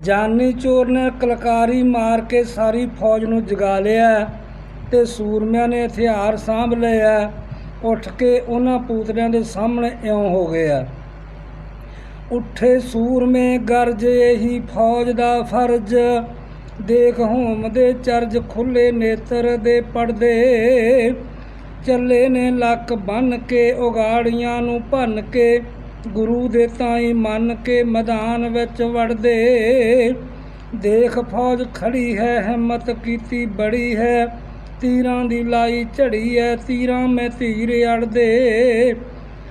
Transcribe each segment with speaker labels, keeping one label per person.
Speaker 1: ਜਾਨੀ ਚੋਰ ਨੇ ਕਲਕਾਰੀ ਮਾਰ ਕੇ ਸਾਰੀ ਫੌਜ ਨੂੰ ਜਗਾ ਲਿਆ ਤੇ ਸੂਰਮਿਆਂ ਨੇ ਹਥਿਆਰ ਸਾਂਭ ਲਿਆ ਉੱਠ ਕੇ ਉਹਨਾਂ ਪੂਤਲਿਆਂ ਦੇ ਸਾਹਮਣੇ ਇਉਂ ਹੋ ਗਿਆ ਉੱਠੇ ਸੂਰਮੇ, ਗਰਜੇ ਹੀ ਫੌਜ ਦਾ ਫਰਜ਼। ਦੇਖ ਹੋਮ ਦੇ ਚਰਜ ਖੁੱਲੇ ਨੇਤਰ ਦੇ ਪੜਦੇ ਚੱਲੇ ਨੇ ਲੱਕ ਬੰਨ ਕੇ, ਉਗਾੜੀਆਂ ਨੂੰ ਭੰਨ ਕੇ। ਗੁਰੂ ਦੇ ਤਾਈ ਮੰਨ ਕੇ ਮੈਦਾਨ ਵਿੱਚ ਵੜਦੇ। ਦੇਖ ਫੌਜ ਖੜੀ ਹੈ, ਹਿੰਮਤ ਕੀਤੀ ਬੜੀ ਹੈ। ਤੀਰਾਂ ਦੀ ਲਾਈ ਝੜੀ ਹੈ, ਤੀਰਾਂ ਮੈਂ ਤੀਰ ਅੜਦੇ।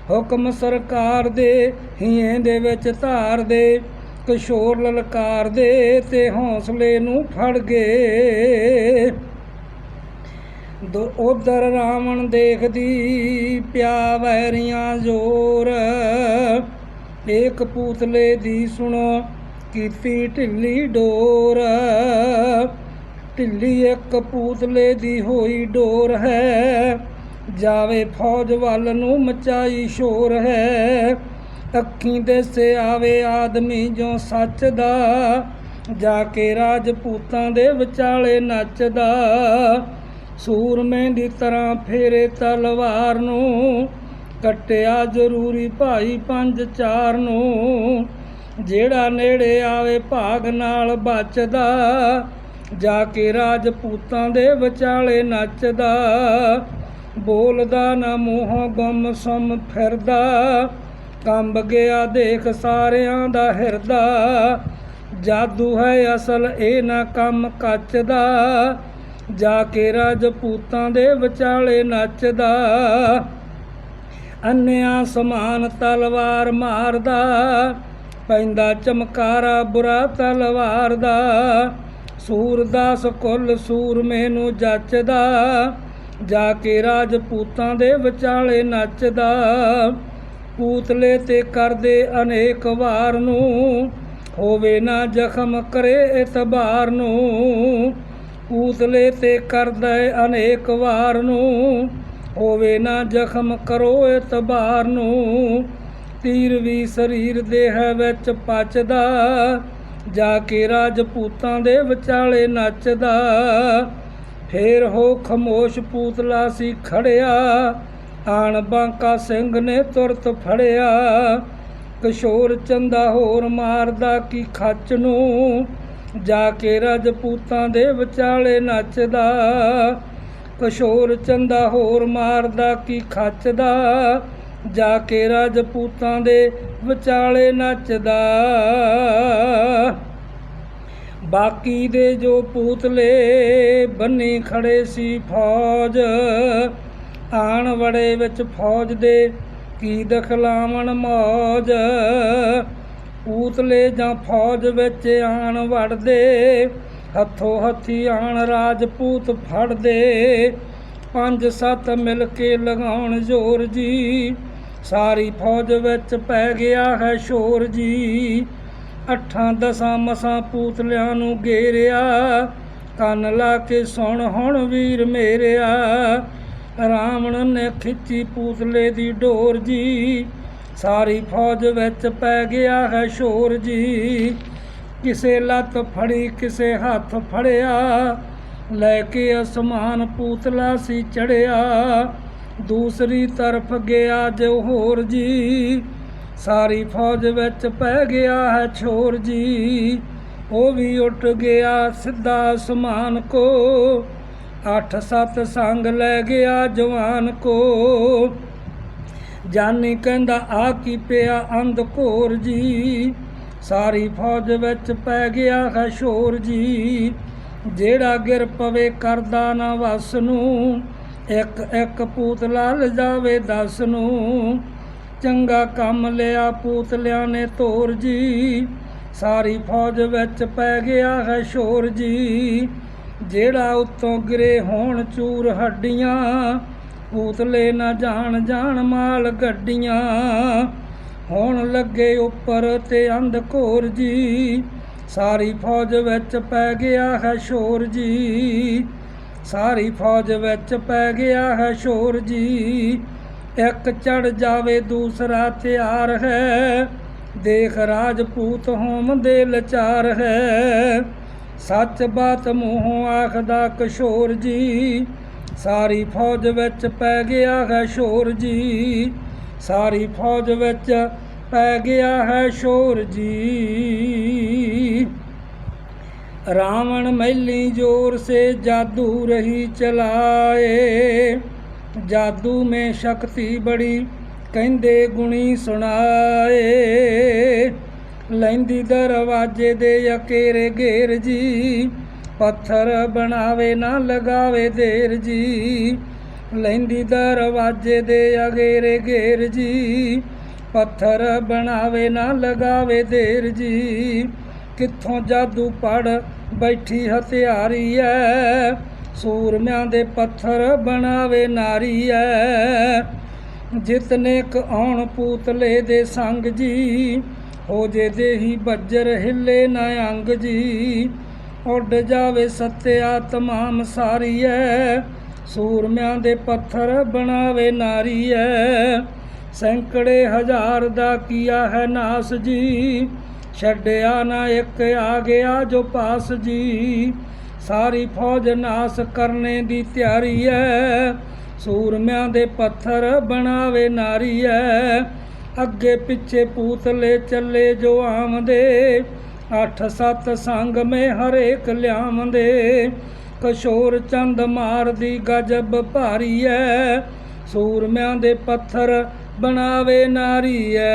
Speaker 1: ਹੁਕਮ ਸਰਕਾਰ ਦੇ, ਹੀਏ ਦੇ ਵਿੱਚ ਧਾਰ ਦੇ। ਕਿਸ਼ੋਰ ਲਲਕਾਰ ਦੇ ਤੇ ਹੌਸਲੇ ਨੂੰ ਫੜ ਗਏ। ਉਧਰ ਰਾਵਣ ਦੇਖਦੀ ਪਿਆ ਵੈਰੀਆਂ ਜ਼ੋਰ। ਏਕ ਪੂਤਲੇ ਦੀ ਸੁਣੋ, ਕੀਤੀ ਢਿੱਲੀ ਡੋਰ। ਢਿੱਲੀ ਇੱਕ ਪੂਤਲੇ ਦੀ ਹੋਈ ਡੋਰ ਹੈ। ਜਾਵੇ ਫੌਜ ਵੱਲ ਨੂੰ ਮਚਾਈ ਸ਼ੋਰ ਹੈ। ਅੱਖੀਂ ਦੇਸੇ ਆਵੇ ਆਦਮੀ ਜੋ ਸੱਚ ਦਾ ਜਾ ਕੇ ਰਾਜਪੂਤਾਂ ਦੇ ਵਿਚਾਲੇ ਨੱਚਦਾ। ਸੂਰਮੇ ਦੀ ਤਰ੍ਹਾਂ ਫੇਰੇ ਤਲਵਾਰ ਨੂੰ ਕੱਟਿਆ ਜ਼ਰੂਰੀ ਭਾਈ ਪੰਜ ਚਾਰ ਨੂੰ। ਜਿਹੜਾ ਨੇੜੇ ਆਵੇ ਭਾਗ ਨਾਲ ਬਚਦਾ, ਜਾ ਕੇ ਰਾਜਪੂਤਾਂ ਦੇ ਵਿਚਾਲੇ ਨੱਚਦਾ। ਬੋਲਦਾ ਨਾ ਮੂੰਹੋਂ ਗੁੰਮ ਸੁੰਮ ਫਿਰਦਾ, ਕੰਬ ਗਿਆ ਦੇਖ ਸਾਰਿਆਂ ਦਾ ਹਿਰਦਾ। ਜਾਦੂ ਹੈ ਅਸਲ, ਇਹ ਨਾ ਕੰਮ ਕੱਚ ਦਾ ਜਾ ਕੇ ਰਾਜਪੂਤਾਂ ਦੇ ਵਿਚਾਲੇ ਨੱਚਦਾ। ਅੰਨਿਆਂ ਸਮਾਨ ਤਲਵਾਰ ਮਾਰਦਾ, ਪੈਂਦਾ ਚਮਕਾਰਾ ਬੁਰਾ ਤਲਵਾਰ ਦਾ ਸੂਰਦਾਸ ਕੁੱਲ ਸੂਰਮੇ ਨੂੰ ਜੱਚਦਾ, ਜਾ ਕੇ ਰਾਜਪੂਤਾਂ ਦੇ ਵਿਚਾਲੇ ਨੱਚਦਾ। ਪੂਤਲੇ ਤੇ ਕਰਦੇ ਅਨੇਕ ਵਾਰ ਨੂੰ, ਹੋਵੇ ਨਾ ਜ਼ਖਮ ਕਰੇ ਇਤਬਾਰ ਨੂੰ। ਪੂਤਲੇ ਤੇ ਕਰਦਾ ਅਨੇਕ ਵਾਰ ਨੂੰ। ਹੋਵੇ ਨਾ ਜ਼ਖਮ ਕਰੋ ਇਤਬਾਰ ਨੂੰ। ਤੀਰ ਵੀ ਸਰੀਰ ਦੇ ਹੈ ਵਿੱਚ ਪਚਦਾ। ਜਾ ਕੇ ਰਾਜਪੂਤਾਂ ਦੇ ਵਿਚਾਲੇ ਨੱਚਦਾ। ਫੇਰ ਹੋ ਖਮੋਸ਼ ਪੂਤਲਾ ਸੀ ਖੜਿਆ। ਆਣ ਬਾਂਕਾ ਸਿੰਘ ਨੇ ਤੁਰਤ ਫੜਿਆ। ਕਿਸ਼ੋਰ ਚੰਦਾ ਹੋਰ ਮਾਰਦਾ ਕੀ ਖੱਚ ਨੂੰ। ਜਾ ਕੇ ਰਾਜਪੂਤਾਂ ਦੇ ਵਿਚਾਲੇ ਨੱਚਦਾ। ਕਿਸ਼ੋਰ ਚੰਦਾ ਹੋਰ ਮਾਰਦਾ ਕੀ ਖੱਚਦਾ। ਜਾ ਕੇ ਰਾਜਪੂਤਾਂ ਦੇ ਵਿਚਾਲੇ ਨੱਚਦਾ। ਬਾਕੀ ਦੇ ਜੋ ਪੂਤਲੇ ਬੰਨੀ ਖੜੇ ਸੀ ਫੌਜ। ਆਣ ਵੜੇ ਵਿੱਚ ਫੌਜ ਦੇ ਕੀ ਦਖਲਾਵਣ ਮੌਜ। ਪੂਤਲੇ ਜਾਂ ਫੌਜ ਵਿੱਚ ਆਣ ਵੜਦੇ, ਹੱਥੋਂ ਹੱਥੀ ਆਣ ਰਾਜਪੂਤ ਫੜਦੇ। ਪੰਜ ਸੱਤ ਮਿਲ ਕੇ ਲਗਾਉਣ ਜ਼ੋਰ ਜੀ, ਸਾਰੀ ਫੌਜ ਵਿੱਚ ਪੈ ਗਿਆ ਹੈ ਸ਼ੋਰ ਜੀ। ਅੱਠਾਂ ਦਸਾਂ ਮਸਾਂ ਪੂਤਲਿਆਂ ਨੂੰ ਘੇਰਿਆ ਕੰਨ ਲਾ ਕੇ ਸੁਣ ਹੁਣ ਵੀਰ ਮੇਰਿਆ। ਰਾਵਣ ਨੇ ਖਿੱਚੀ ਪੂਤਲੇ ਦੀ ਡੋਰ ਜੀ ਸਾਰੀ ਫੌਜ ਵਿੱਚ ਪੈ ਗਿਆ ਹੈ ਸ਼ੋਰ ਜੀ। ਕਿਸੇ ਲੱਤ ਫੜੀ, ਕਿਸੇ ਹੱਥ ਫੜਿਆ। ਲੈ ਕੇ ਅਸਮਾਨ ਪੂਤਲਾ ਸੀ ਚੜਿਆ। ਦੂਸਰੀ ਤਰਫ ਗਿਆ ਜੋ ਹੋਰ ਜੀ। ਸਾਰੀ ਫੌਜ ਵਿੱਚ ਪੈ ਗਿਆ ਹੈ ਛੋਰ ਜੀ। ਉਹ ਵੀ ਉੱਠ ਗਿਆ ਸਿੱਧਾ ਅਸਮਾਨ ਕੋ ਅੱਠ ਸੱਤ ਸੰਗ ਲੈ ਗਿਆ ਜਵਾਨ ਕੋ ਜਾਨੀ ਕਹਿੰਦਾ ਆ ਕੀ ਪਿਆ ਅੰਧ ਘੋਰ ਜੀ? ਸਾਰੀ ਫੌਜ ਵਿੱਚ ਪੈ ਗਿਆ ਹੈ ਸ਼ੋਰ ਜੀ। ਜਿਹੜਾ ਗਿਰ ਪਵੇ ਕਰਦਾ ਨਾ ਵਸ ਨੂੰ। ਇੱਕ ਇੱਕ ਪੂਤਲਾ ਲਜਾਵੇ ਦਸ ਨੂੰ। ਚੰਗਾ ਕੰਮ ਲਿਆ ਪੂਤਲਿਆਂ ਨੇ ਤੋਰ ਜੀ। ਸਾਰੀ ਫੌਜ ਵਿੱਚ ਪੈ ਗਿਆ ਹੈ ਸ਼ੋਰ ਜੀ। ਜਿਹੜਾ ਉਤੋਂ ਗਿਰੇ ਹੋਣ ਚੂਰ ਹੱਡੀਆਂ। ਪੂਤਲੇ ਨਾ ਜਾਣ ਜਾਣ ਮਾਲ ਗੱਡੀਆਂ। ਹੋਣ ਲੱਗੇ ਉੱਪਰ ਤੇ ਅੰਧ ਘੋਰ ਜੀ। ਸਾਰੀ ਫੌਜ ਵਿੱਚ ਪੈ ਗਿਆ ਹੈ ਸ਼ੋਰ ਜੀ। ਸਾਰੀ ਫੌਜ ਵਿੱਚ ਪੈ ਗਿਆ ਹੈ ਸ਼ੋਰ ਜੀ। ਇੱਕ ਚੜ ਜਾਵੇ ਦੂਸਰਾ ਤਿਆਰ ਹੈ। ਦੇਖ ਰਾਜਪੂਤ ਹੋਮ ਦੇ ਲਚਾਰ ਹੈ। ਸੱਚ ਬਾਤ ਮੂੰਹੋਂ ਆਖਦਾ ਕਿਸ਼ੋਰ ਜੀ ਸਾਰੀ ਫੌਜ ਵਿੱਚ ਪੈ ਗਿਆ ਹੈ ਸ਼ੋਰ ਜੀ। ਸਾਰੀ ਫੌਜ ਵਿੱਚ ਪੈ ਗਿਆ ਹੈ ਸ਼ੋਰ ਜੀ। ਰਾਵਣ ਮੈਲੀ ਜ਼ੋਰ ਸੇ ਜਾਦੂ ਰਹੀ ਚਲਾਏ। ਜਾਦੂ ਮੇ ਸ਼ਕਤੀ ਬੜੀ ਕਹਿੰਦੇ ਗੁਣੀ ਸੁਣਾਏ। ਲੈਂਦੀ ਦਰਵਾਜੇ ਦੇ ਅਕੇਰੇ ਘੇਰ ਜੀ। ਪੱਥਰ ਬਣਾਵੇ, ਨਾ ਲਗਾਵੇ ਦੇਰ ਜੀ। ਲੈਂਦੀ ਦਰਵਾਜੇ ਦੇ ਅਗੇਰੇ ਘੇਰ ਜੀ। ਪੱਥਰ ਬਣਾਵੇ, ਨਾ ਲਗਾਵੇ ਦੇਰ ਜੀ। ਕਿੱਥੋਂ ਜਾਦੂ ਪੜ ਬੈਠੀ ਹਥਿਆਰੀ ਐ। ਸੂਰਮਿਆਂ ਦੇ ਪੱਥਰ ਬਣਾਵੇ ਨਾਰੀ ਐ। ਜਿਤਨੇ ਕ ਆਉਣ ਪੂਤਲੇ ਦੇ ਸੰਗ ਜੀ, ਹੋ ਜੇ ਦੇਹੀ ਬੱਜਰ ਹਿੱਲੇ ਨਾ ਅੰਗ ਜੀ। ਉੱਡ ਜਾਵੇ ਸੱਤਿਆ ਤਮਾਮ ਸਾਰੀ ਐ ਸੂਰਮਿਆਂ ਦੇ ਪੱਥਰ ਬਣਾਵੇ ਨਾਰੀ ਐ ਸੈਂਕੜੇ ਹਜ਼ਾਰ ਦਾ ਕੀਆ ਹੈ ਨਾਸ ਜੀ, ਛੱਡਿਆ ਨਾ ਇੱਕ ਆ ਗਿਆ ਜੋ ਪਾਸ ਜੀ। ਸਾਰੀ ਫੌਜ ਨਾਸ ਕਰਨੇ ਦੀ ਤਿਆਰੀ ਐ ਸੂਰਮਿਆਂ ਦੇ ਪੱਥਰ ਬਣਾਵੇ ਨਾਰੀ ਐ ਅੱਗੇ ਪਿੱਛੇ ਪੂਤਲੇ ਚੱਲੇ ਜੋ ਆਮਦੇ ਅੱਠ ਸੱਤ ਸੰਗ ਮੇ ਹਰੇਕ ਲਿਆਮਦੇ ਕਸ਼ੋਰ ਚੰਦ ਮਾਰਦੀ ਗਜਬ ਭਾਰੀ ਐ ਸੂਰਮਿਆਂ ਦੇ ਪੱਥਰ ਬਣਾਵੇ ਨਾਰੀ ਐ